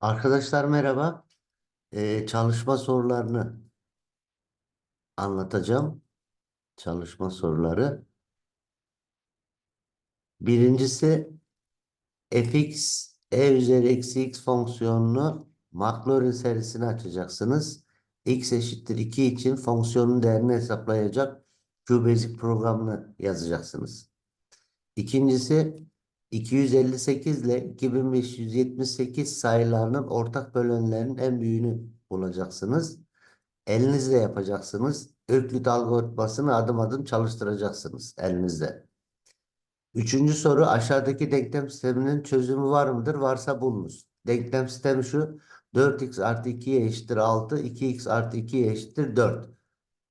Arkadaşlar merhaba. Ee, çalışma sorularını anlatacağım. Çalışma soruları. Birincisi fx e üzeri eksi x fonksiyonunu Maclaurin serisini açacaksınız. x eşittir 2 için fonksiyonun değerini hesaplayacak QBasic programını yazacaksınız. İkincisi 258 ile 2578 sayılarının ortak bölenlerinin en büyüğünü bulacaksınız. Elinizle yapacaksınız. Öklit algoritmasını adım adım çalıştıracaksınız elinizde. Üçüncü soru aşağıdaki denklem sisteminin çözümü var mıdır? Varsa bulunuz. Denklem sistemi şu. 4x artı 2y eşittir 6. 2x artı 2y eşittir 4.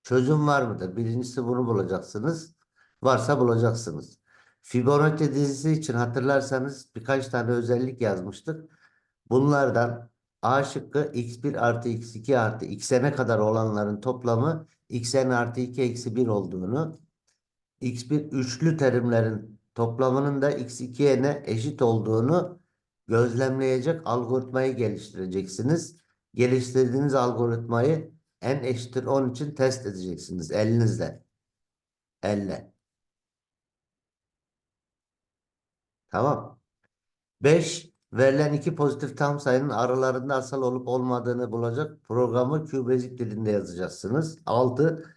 Çözüm var mıdır? Birincisi bunu bulacaksınız. Varsa bulacaksınız. Fibonacci dizisi için hatırlarsanız birkaç tane özellik yazmıştık. Bunlardan A şıkkı x1 artı x2 artı xn'e kadar olanların toplamı xn artı 2 eksi 1 olduğunu, x1 üçlü terimlerin toplamının da x2n'e eşit olduğunu gözlemleyecek algoritmayı geliştireceksiniz. Geliştirdiğiniz algoritmayı n eşittir 10 için test edeceksiniz elinizle. Elle. Tamam. 5. Verilen iki pozitif tam sayının aralarında asal olup olmadığını bulacak programı QBasic dilinde yazacaksınız. 6.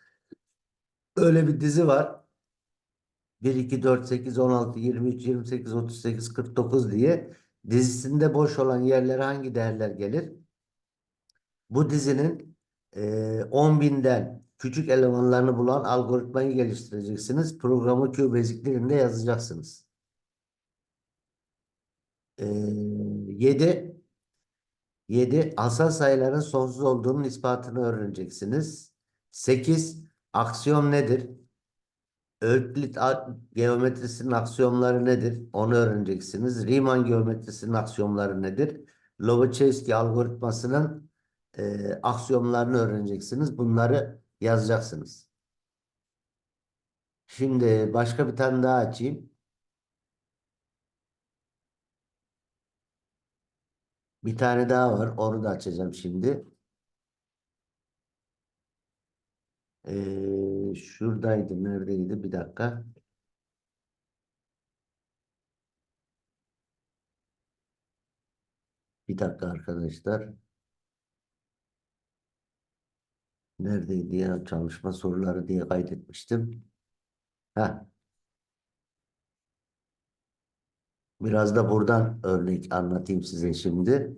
Öyle bir dizi var. 1, 2, 4, 8, 16, 23, 28, 38, 49 diye dizisinde boş olan yerlere hangi değerler gelir? Bu dizinin e, 10.000'den küçük elemanlarını bulan algoritmayı geliştireceksiniz. Programı QBasic dilinde yazacaksınız. Ee, 7 7 asal sayıların sonsuz olduğunun ispatını öğreneceksiniz. 8 aksiyon nedir? Öklit geometrisinin aksiyonları nedir? Onu öğreneceksiniz. Riemann geometrisinin aksiyonları nedir? Lobachevsky algoritmasının e, aksiyonlarını öğreneceksiniz. Bunları yazacaksınız. Şimdi başka bir tane daha açayım. Bir tane daha var. Onu da açacağım şimdi. Ee, şuradaydı. Neredeydi? Bir dakika. Bir dakika arkadaşlar. Neredeydi ya? Çalışma soruları diye kaydetmiştim. Ha. Biraz da buradan örnek anlatayım size şimdi.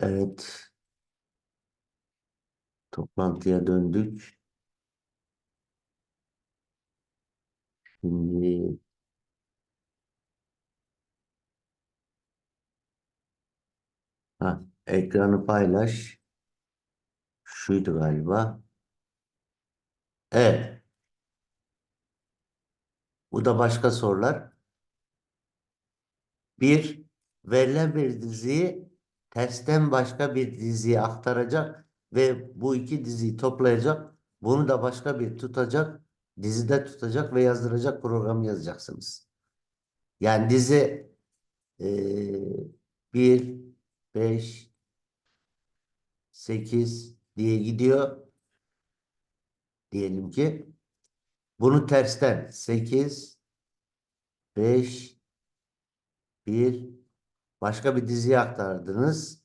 Evet. Toplantıya döndük. Şimdi ha, ekranı paylaş. Şuydu galiba. Evet. Bu da başka sorular. Bir, verilen bir diziyi tersten başka bir diziye aktaracak ve bu iki diziyi toplayacak. Bunu da başka bir tutacak, dizide tutacak ve yazdıracak programı yazacaksınız. Yani dizi eee 1, 5, 8 diye gidiyor. Diyelim ki bunu tersten 8, 5, 1 başka bir diziye aktardınız.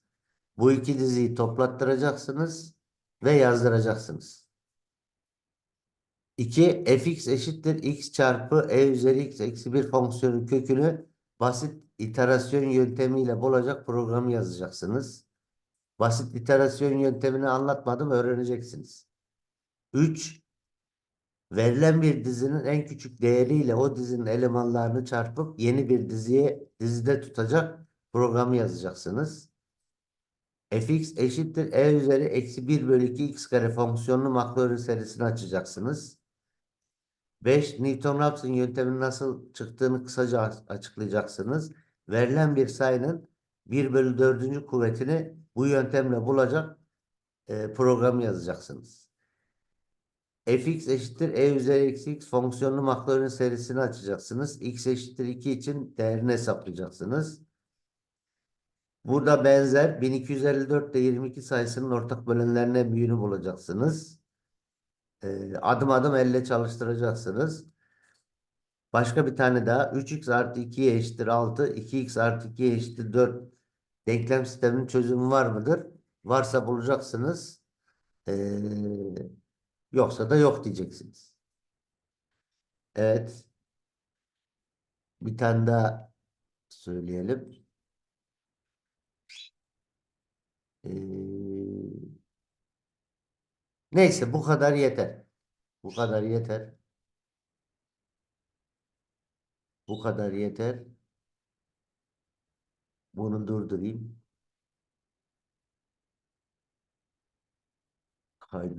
Bu iki diziyi toplattıracaksınız ve yazdıracaksınız. 2 fx eşittir x çarpı e üzeri x eksi 1 fonksiyonun kökünü basit iterasyon yöntemiyle bulacak programı yazacaksınız. Basit iterasyon yöntemini anlatmadım öğreneceksiniz. 3 verilen bir dizinin en küçük değeriyle o dizinin elemanlarını çarpıp yeni bir diziye dizide tutacak programı yazacaksınız. fx eşittir e üzeri eksi 1 bölü 2 x kare fonksiyonlu Maclaurin serisini açacaksınız. 5. Newton-Raphson yönteminin nasıl çıktığını kısaca açıklayacaksınız. Verilen bir sayının 1 bölü 4. kuvvetini bu yöntemle bulacak e, programı yazacaksınız. Fx eşittir e üzeri eksi x fonksiyonlu Maclaurin serisini açacaksınız. x eşittir 2 için değerini hesaplayacaksınız. Burada benzer 1254 ile 22 sayısının ortak bölenlerine büyüğünü bulacaksınız. Ee, adım adım elle çalıştıracaksınız. Başka bir tane daha 3x artı 2'ye eşittir 6, 2x artı 2'ye eşittir 4 denklem sisteminin çözümü var mıdır? Varsa bulacaksınız. Ee, yoksa da yok diyeceksiniz. Evet. Bir tane daha söyleyelim. Ee, neyse bu kadar yeter. Bu kadar yeter. Bu kadar yeter. Bunu durdurayım.